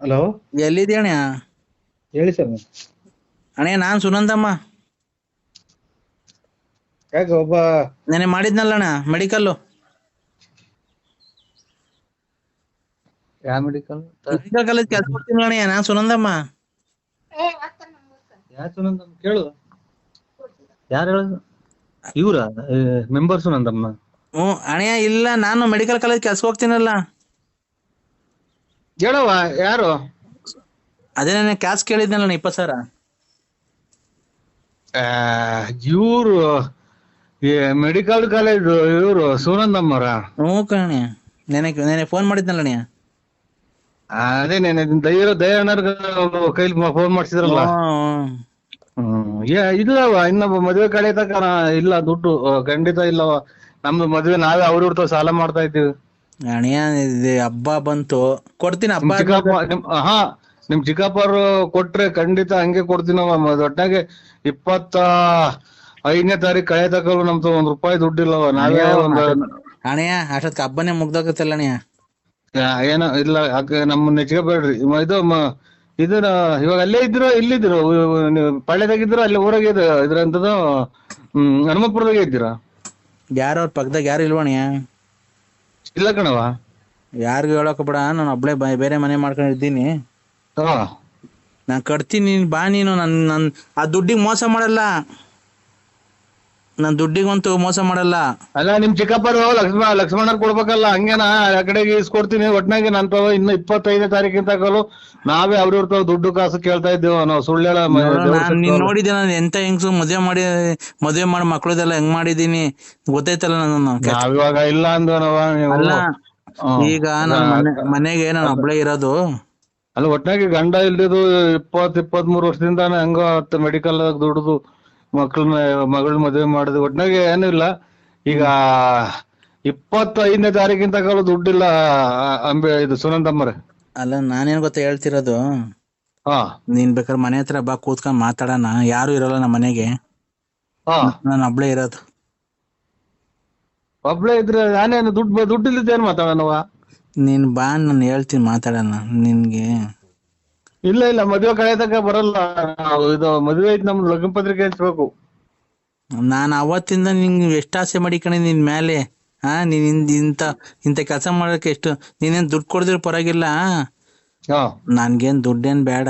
Hello? ಎಲ್ಲಿದ್ದಿ ಅಣ್ಣ ಹೇಳಿ sir ಅಣ್ಣ ನಾನ್ ಸುನಂದಮ್ಮ. ಯಾಕೆ ಒಬ್ಬ ನೆನೆ ಮಾಡಿದ್ನಲ್ಲ ಅಣ್ಣ ಮೆಡಿಕಲ್ಲು. ಯಾವ ಮೆಡಿಕಲ್ ಮೆಡಿಕಲ್ ಕಾಲೇಜ್ ಕೆಲಸ ಮಾಡ್ತೀನಿ ಅಣ್ಣ ನಾನ್ ಸುನಂದಮ್ಮ. ಯಾವ ಸುನಂದಮ್ಮ ಕೇಳು. ಯಾರು ಹೇಳೋದು? ಇವ್ರ? ಮೆಂಬರ್ ಸುನಂದಮ್ಮ. ಹ್ಮ್ ಅಣ್ಣ ಇಲ್ಲ ನಾನು ಮೆಡಿಕಲ್ ಕಾಲೇಜ್ ಕೆಲ್ಸಕ್ಕೆ ಹೋಗ್ತೀನಲ್ಲ. ಹೇಳವ ಯಾರು? ಅದೇ ನಾನು ಕ್ಯಾಸ್ ಕೇಳಿದ್ನಲ್ಲ ಇಪ್ಪತ್ತು ಸಾವಿರ. ಇವ್ರು ಮೆಡಿಕಲ್ ಕಾಲೇಜ್ ಇವ್ರು ಸುನಂದಮ್ಮರ ಹ್ಞೂ ಕಣಿ ನೆನೆ ನೆನೆ ಫೋನ್ ಮಾಡಿದ್ನಲ್ಲ ಅಣ್ಣ ಅದೇ ನೆನೆ ದೈವ ದಯಾನರ್ಗ ಕೈಲಿ ಫೋನ್ ಮಾಡ್ಸಿದ್ರಲ್ಲ. ಹ್ಮ್ ಏ- ಇಲ್ಲವ ಇನ್ನೊಬ್ಬ ಮದ್ವೆ ಕಡೆ ತಕ ಇಲ್ಲ ದುಡ್ಡು ಖಂಡಿತ ಇಲ್ಲವ ನಮ್ದು ಮದ್ವೆ ನಾವೇ ಅವ್ರ ಇವ್ರ ಸಾಲ ಮಾಡ್ತಾ ಇದ್ದೀವಿ. ಅಣ್ಣ ಇದು ಹಬ್ಬ ಬಂತು. ಕೊಡ್ತೀನಿ ಹಬ್ಬ ನಿಮ್ ಚಿಕ್ಕಪ್ಪ ನಿಮ್ ಹಾ ನಿಮ್ ಚಿಕ್ಕಪ್ಪರು ಕೊಟ್ರೆ ಖಂಡಿತ ಹಂಗೆ ಕೊಡ್ತೀನವ ಒಟ್ನಾಗೆ ಇಪ್ಪತ್ತ ಐದನೇ ತಾರೀಕು ಕಳೆ ತಕಲು ನಮ್ದು ಒಂದ್ ರೂಪಾಯಿ ದುಡ್ಡಿಲ್ಲವ ನಾವೇ ಒಂದ್ ಅಣ್ಣ ಅಷ್ಟೊತ್ತಿಗೆ ಹಬ್ಬನೇ ಮುಗ್ದೋಗತ್ತಲ್ಲ ಅಣ್ಣ? ಆ, ಏನೋ ಇಲ್ಲ ನಮ್ಮ ನೆಚ್ಕೋಬೇಡ್ರಿ ಮ- ಇದು ಮ- ಇದನ್ನ ಇವಾಗ ಅಲ್ಲೇ ಇದ್ರು ಇಲ್ಲಿದ್ರು ನೀವು ಪಳ್ಳ್ಯದಾಗಿದ್ರು ಅಲ್ಲಿ ಊರಾಗ ಇದ್ರ ಇದ್ರಂತದ್ದು ಹ್ಮ್ ಹನುಮಪುರದಾಗ ಇದ್ದೀರಾ? ಯಾರು ಅವ್ರ ಪಕ್ಕದಾಗ ಯಾರು ಇಲ್ವಣ್ಣ ಇಲ್ಲ ಕಣವ ಯಾರಿಗೂ ಹೇಳಕ್ ಬೇಡ ನಾನು ಒಬ್ಳೆ ಬೇರೆ ಮನೆ ಮಾಡ್ಕೊಂಡಿದ್ದೀನಿ. ಹಾ. ನಾನ್ ಕಟ್ತೀನಿ ನೀನ್ ಬಾ ನೀನು ನನ್ ನನ್ ಆ ದುಡ್ಡಿಗೆ ಮೋಸ ಮಾಡಲ್ಲ. ನನ್ ದುಡ್ಡಿಗಂತೂ ಮೋಸ ಮಾಡಲ್ಲ. ಅಲ್ಲ ನಿಮ್ ಚಿಕ್ಕಪ್ಪರು ಲಕ್ಷ್ಮಣ ಲಕ್ಷ್ಮಣರ್ ಕೊಡ್ಬೇಕಲ್ಲ ಹಂಗೇನ? ಆ ಕಡೆಗೆ ಇಸ್ಕೊಡ್ತೀನಿ ಒಟ್ನಾಗೆ ನನ್ ತವ ಇನ್ನು ಇಪ್ಪತ್ತೈದನೇ ತಾರೀಕಿನ ಕಾಲು ನಾವೇ ಅವ್ರ ಇರ್ತಾವ ದುಡ್ಡು ಕಾಸು ಕೇಳ್ತಾ ಇದ್ದೇವೆ ನಾವು ಸುಳ್ಳೆಲ್ಲ ಮ- ದೇವ್ರ ನಾನ್ ನೀನ್. ನೋಡಿದ್ದೆ ನಾನು ಎಂತ ಹೆಂಗ್ಸು ಮದ್ವೆ ಮಾಡಿ ಮದ್ವೆ ಮಾಡಿ ಮಕ್ಳದೆಲ್ಲ ಹೆಂಗ್ ಮಾಡಿದೀನಿ ಗೊತ್ತೈತಲ್ಲ ನಾನು ನಾವ್ ಇವಾಗ ಇಲ್ಲ ಅಂದ್ವನವ ನೀವು. ಅಲ್ಲ ಹ್ಮ್. ಈಗ ಮನೆ ಮನೆಗೆ ನಾನು ಒಬ್ಳೆ ಇರೋದು. ಅಲ್ಲ ಒಟ್ನಾಗೆ ಗಂಡ ಇಲ್ದಿದ್ದು ಇಪ್ಪತ್ ಇಪ್ಪತ್ ಮೂರು ವರ್ಷದಿಂದ ಹೆಂಗೋ ಮೆಡಿಕಲ್ ದುಡ್ದು. ಮಕ್ಳನ್ನ ಮಗಳ ಮದ್ವೆ ಮಾಡುದು ಒಟ್ನಾಗ ಏನೂ ಇಲ್ಲ. ಈಗ ಇಪ್ಪತ್ತೈದನೇ ತಾರೀಕಿನ ತಗೊಳ್ಳೋ ದುಡ್ಡಿಲ್ಲ ಇಲ್ಲ ಅಂಬೆ ಇದು ಸುನಂದಮ್ಮರೆ ಅಲ್ಲ ನಾನೇನ್ ಗೊತ್ತಾ ಹೇಳ್ತಿರೋದು? ಹಾ. ನೀನ್ ಬೇಕಾದ್ರೆ ಮನೆ ಹತ್ರ ಬಾ ಕೂತ್ಕೊಂಡ್ ಮಾತಾಡೋಣ. ಯಾರು ಇರಲ್ಲ ನಮ್ಮ ಮನೆಗೆ. ಹಾ. ನಾನು ಒಬ್ಳೆ ಇರೋದು. ಒಬ್ಳೆ ಇದ್ರೆ ನಾನೇನು ದುಡ್ಡು ದುಡ್ಡು ಇಲ್ಲದ ಏನ್ ಮಾತಾಡೋಣವ ನೀನ್ ಬಾ ನಾನು ಹೇಳ್ತೀನಿ ಮಾತಾಡೋಣ ನಿನ್ಗೆ. ಇಲ್ಲ ಇಲ್ಲ ಮದ್ವೆ ಕಡೆ ತನಕ ಬರಲ್ಲ. ನಾವು ಇದು ಮದ್ವೆ ಐತಿ ನಮ್ದು ಲಗ್ನ ಪತ್ರಿಕೆ ಹಚ್ಬೇಕು. ನಾನು ಅವತ್ತಿಂದ ನಿಂಗೆ ಎಷ್ಟು ಆಸೆ ಮಾಡಿಕಣೆ ನಿನ್ ಮೇಲೆ ಹಾ ನೀನ್ ಇಂದ್- ಇಂತ ಇಂತ ಕೆಲಸ ಮಾಡೋಕೆ ಎಷ್ಟು ನೀನೇನ್ ದುಡ್ಡು ಕೊಡ್ದಿರ ಪರವಾಗಿಲ್ಲ? ಹಾ. ನನ್ಗೇನ್ ದುಡ್ಡೇನ್ ಬೇಡ.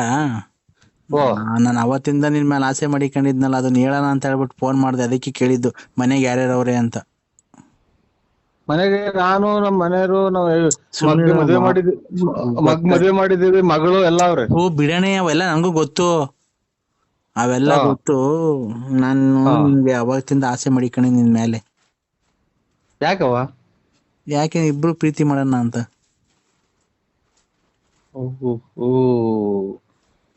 ಓ. ನಾನು ಅವತ್ತಿಂದ ನಿನ್ ಮೇಲೆ ಆಸೆ ಮಾಡಿಕೊಂಡಿದ್ನಲ್ಲ ಅದನ್ನ ಹೇಳೋಣ ಅಂತ ಹೇಳ್ಬಿಟ್ಟು ಫೋನ್ ಮಾಡ್ದೆ ಅದಕ್ಕೆ ಕೇಳಿದ್ದು ಮನೆಗೆ ಯಾರ್ಯಾರು ಅವ್ರೆ ಅಂತ. ಮನೆಗೆ ನಾನು ನಮ್ಮ ಮನೆಯವರು ನಾವು ಮದ್ವೆ ಮಾಡಿದ್ವಿ ಮಗ್ ಮದ್ವೆ ಮಾಡಿದೀವಿ ಮಗಳು ಎಲ್ಲ ಅವ್ರೆ. ಓ ಬಿಡಣೆ ಅವೆಲ್ಲ ನಂಗೂ ಗೊತ್ತು. ಅವೆಲ್ಲ ಗೊತ್ತು. ನಾನು ನಿಮ್ಗೆ ಅವತ್ತಿಂದ ಆಸೆ ಮಾಡಿಕಣೆ ನಿನ್ ಮೇಲೆ. ಯಾಕವ ಯಾಕೆ ಇಬ್ರು ಪ್ರೀತಿ ಮಾಡೋಣ ಅಂತ. ಓ, ಓ, ಓ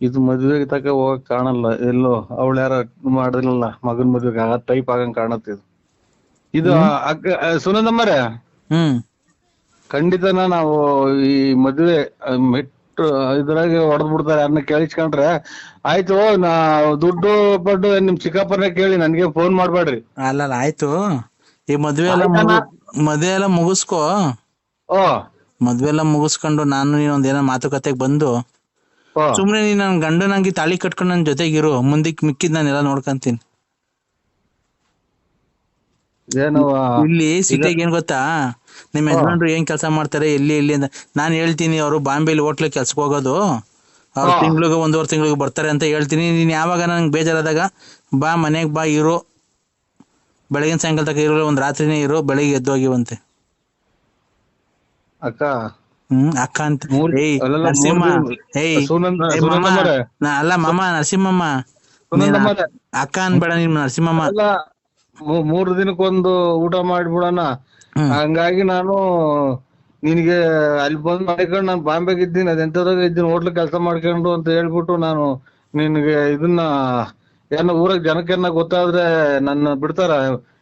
ಇದು ಮದ್ವೆಗೆ ತಕ ಹೋಗಕ್ ಕಾಣಲ್ಲ. ಎಲ್ಲೋ ಅವಳು ಯಾರ ಮಾಡಿದ್ರಲ್ಲ ಮಗನ್ ಮದ್ವೆಗೆ ಆ ಟೈಪ್ ಆಗಂಗ್ ಕಾಣತ್ತೆ ಇದು. ಇದು ಸುನಂದಮ್ಮರೇ ಹ್ಮ್. ಖಂಡಿತನ ನಾವು ಈ ಮದುವೆ ಮೆಟ್ಟು ಇದ್ರಾಗೆ ಹೊಡೆದ್ ಬಿಡ್ತಾರೆ. ಯಾರನ್ನ ಕೇಳಿಸ್ಕೊಂಡ್ರೆ ಆಯ್ತು ನಾ ದುಡ್ಡು ಪಡ್ಡು ನಿಮ್ ಚಿಕ್ಕಪ್ಪನ ಕೇಳಿ ನನ್ಗೆ ಫೋನ್ ಮಾಡ್ಬೇಡ್ರಿ. ಅಲ್ಲಲ್ಲ ಆಯ್ತು. ಈ ಮದ್ವೆ ಎಲ್ಲ ಮುಗು- ಮದ್ವೆ ಎಲ್ಲ ಮುಗಿಸ್ಕೋ. ಓ. ಮದ್ವೆ ಎಲ್ಲ ಮುಗಿಸ್ಕೊಂಡು ನಾನು ನೀನು ಒಂದೇನೋ ಮಾತುಕತೆಗೆ ಬಂದು ಓ. ಸುಮ್ನೆ ನೀನ್ ನನ್ ಗಂಡನಾಗಿ ತಾಳಿ ಕಟ್ಕೊಂಡು ನನ್ ಜೊತೆಗಿರು ಮುಂದಕ್ಕೆ ಮಿಕ್ಕಿದ್ ಎಲ್ಲ ನೋಡ್ಕಂತೀನಿ. ಇಲ್ಲಿ ಸಿಟಿಗೆ ಏನ್ ಗೊತ್ತಾ? ನಿಮ್ ಯಜಮಾನ್ರು ಏನ್ ಕೆಲಸ ಮಾಡ್ತಾರೆ? ಎಲ್ಲಿ ಎಲ್ಲಿ ಅಂತ. ನಾನ್ ಹೇಳ್ತೀನಿ ಅವರು ಬಾಂಬೆಲಿ ಹೋಟ್ಲ್ ಕೆಲ್ಸಕ್ಕೆ ಹೋಗೋದು. ಅವ್ರ. ತಿಂಗ್ಳಿಗೆ ಒಂದೂವರೆ ತಿಂಗಳಿಗೆ ಬರ್ತಾರೆ ಅಂತ ಹೇಳ್ತೀನಿ. ನೀನ್ ಯಾವಾಗ ನಂಗೆ ಬೇಜಾರಾದಾಗ ಬಾ ಮನೆಗ್ ಬಾ ಇರು. ಬೆಳಗಿನ ಸಾಯಂಕಾಲ ತನಕ ಇರೋ ಒಂದ್ ರಾತ್ರಿನೇ ಇರು ಬೆಳಿಗ್ಗೆ ಎದ್ದೋಗಿವಂತೆ ಅಕ್ಕ. ಹ್ಮ್ ಅಕ್ಕ ಅಂತ. ಏಯ್ ನರಸಿಂಹ. ಏಯ್ ಅಲ್ಲ ಮಾಮ ನರಸಿಂಹಮ್ಮ. ಅಕ್ಕ ಅನ್ಬೇಡ ನಿಮ್ ನರಸಿಂಹಮ್ಮ. ಮೂರ್ ದಿನಕ್ಕೊಂದು ಊಟ ಮಾಡಿ ಹ್ಮ್. ಹಂಗಾಗಿ ನಾನು ನಿನಗೆ ಅಲ್ಲಿ ಬಂದು ಮಾಡ್ಕೊಂಡು ನಾನು ಬಾಂಬೆಗೆ ಇದ್ದೀನಿ ಅದೆಂತದಾಗ ಇದ್ದೀನಿ ಹೋಟ್ಲ್ ಕೆಲಸ ಮಾಡ್ಕೊಂಡು ಅಂತ ಹೇಳ್ಬಿಟ್ಟು ನಾನು ನಿನಗೆ ಇದನ್ನ ಏನ ಊರಾಗ ಜನಕ್ಕೆನ್ನ ಗೊತ್ತಾದ್ರೆ ನನ್ನ ಬಿಡ್ತಾರ.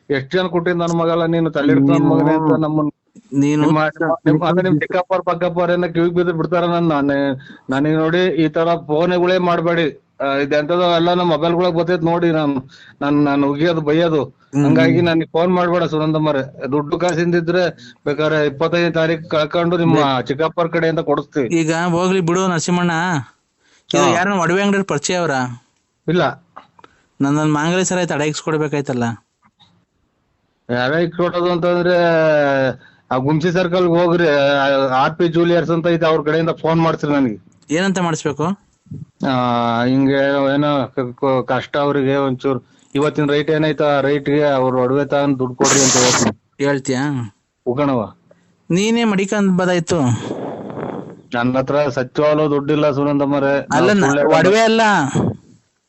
ಎಷ್ಟ್ ಜನ ಕೊಟ್ಟಿದ್ ನನ್ನ ಮಗಲ್ಲ ನೀನು ತಲೆ ಮಗನೇ ಅಂತ ನಮ್ಮನ್ನ ನೀನು ನಿಮ್ ಚಿಕ್ಕಪ್ಪ ಪಕ್ಕಪ್ಪ ಏನ ಕಿವಿಗ್ ಬಿದ್ದು ಬಿಡ್ತಾರ ನನ್ನ. ನನಗೆ ನೋಡಿ ಈ ತರ ಫೋನ್ಗಳೇ ಮಾಡ್ಬೇಡಿ. ಇದೆಂತದೋ ಎಲ್ಲ ನಮ್ಮ ಮೊಬೈಲ್ ಒಳಗ್ ಬರ್ತೈತ್ ನೋಡಿ ನಾನು. ನಾನು ನಾನು ಉಗಿಯೋದು ಬೈಯೋದು. ಹಂಗಾಗಿ ನನಗೆ ಫೋನ್ ಮಾಡ್ಬೇಡ ಸುನಂದಮ್ಮರೆ ದುಡ್ಡು ಕಾಸಿಂದಿದ್ರೆ ಬೇಕಾದ್ರೆ ಇಪ್ಪತ್ತೈದನೇ ತಾರೀಕು ಕಳ್ಕೊಂಡು ನಿಮ್ಮ ಚಿಕ್ಕಪ್ಪರ ಕಡೆಯಿಂದ ಕೊಡಿಸ್ತೀವಿ. ಈಗ ಹೋಗ್ಲಿ ಬಿಡು ನರಸಿಂಹಣ್ಣ. ಇದು ಯಾರನ್ನ ಒಡವೆ ಅಂಗಡಿ ಪರಿಚಯ ಅವರ? ಇಲ್ಲ. ನನ್ನ ಮಾಂಗಲ್ಯ ಸರ ಆಯ್ತು ಅಡಗಿಸ್ಕೊಡ್ಬೇಕಾಯ್ತಲ್ಲ ಯಾರ ಕೊಡೋದು ಅಂತಂದ್ರೆ ಆ ಗುಂಸಿ ಸರ್ಕಲ್ ಹೋಗ್ರಿ ಆರ್ ಪಿ ಜೂಲಿಯರ್ಸ್ ಅಂತ ಐತೆ ಅವ್ರ ಕಡೆಯಿಂದ ಫೋನ್ ಮಾಡ್ಸ್ರಿ ನನಗೆ. ಏನಂತ ಮಾಡಿಸ್ಬೇಕು? ಆ ಹಿಂಗೆ ಏನೋ ಕಷ್ಟ ಅವ್ರಿಗೆ ಒಂಚೂರು. ಇವತ್ತಿನ ರೈಟ್ ಏನೈತ ಆ ರೈಟ್ಗೆ ಅವ್ರ ಒಡವೆ ತಗೊಂಡ್ ದುಡ್ಡು ಕೊಡ್ರಿ ಅಂತ ಹೇಳ್ತೀನಿ. ಹೇಳ್ತೀಯಾ? ಉಗಣವ. ನೀನೇ ಮಡಿಕೊಂಡ್ ಬದಾಯ್ತು. ನನ್ನ ಹತ್ರ ಸತ್ಯವಾಲು ದುಡ್ಡಿಲ್ಲ ಸುನಂದಮ್ಮರೇ. ಅಲ್ಲ ನ- ಒಡವೆ ಅಲ್ಲ.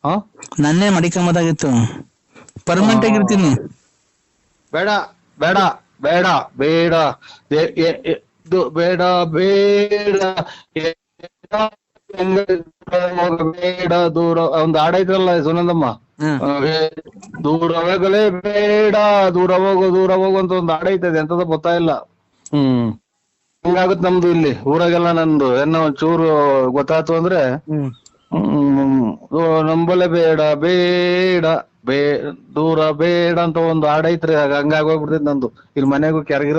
ಹಾ? ನನ್ನೇ ಮಡಿಕೊಂಬದಾಗಿತ್ತು ಪರ್ಮನೆಂಟ್ ಆಗಿರ್ತೀನಿ ಬೇಡ ಬೇಡ ಬೇಡ ಬೇಡ. ಬೇಡ ಇದು ಬೇಡ ಬೇಡ. ಬೇಡ ದೂರ ಒಂದ್ ಹಾಡೈತ್ರಲ್ಲ ಸುನಂದಮ್ಮ? ದೂರ ಹೋಗಲೇ ಬೇಡ ದೂರ ಹೋಗು ದೂರ ಹೋಗು ಅಂತ ಒಂದ್ ಹಾಡೈತದೆ ಎಂತದ ಗೊತ್ತಾ ಇಲ್ಲ. ಹ್ಮ್. ಹಿಂಗಾಗುತ್ತೆ ನಮ್ದು ಇಲ್ಲಿ? ಊರಾಗೆಲ್ಲ ನಂದು ಏನೋ ಒಂಚೂರು ಗೊತ್ತಾಯ್ತು ಅಂದ್ರೆ ನಂಬಲೆ ಬೇಡ ಬೇಡ ಬೇ ದೂರ ಬೇಡ ಅಂತ ಒಂದು ಹಾಡೈತ್ರಿ ಹಂಗಾಗೋಗ್ಬಿಡ್ತೈತಿ ನಂದು. ಇಲ್ಲಿ ಮನೆಗೂ ಕೆರಗಿರ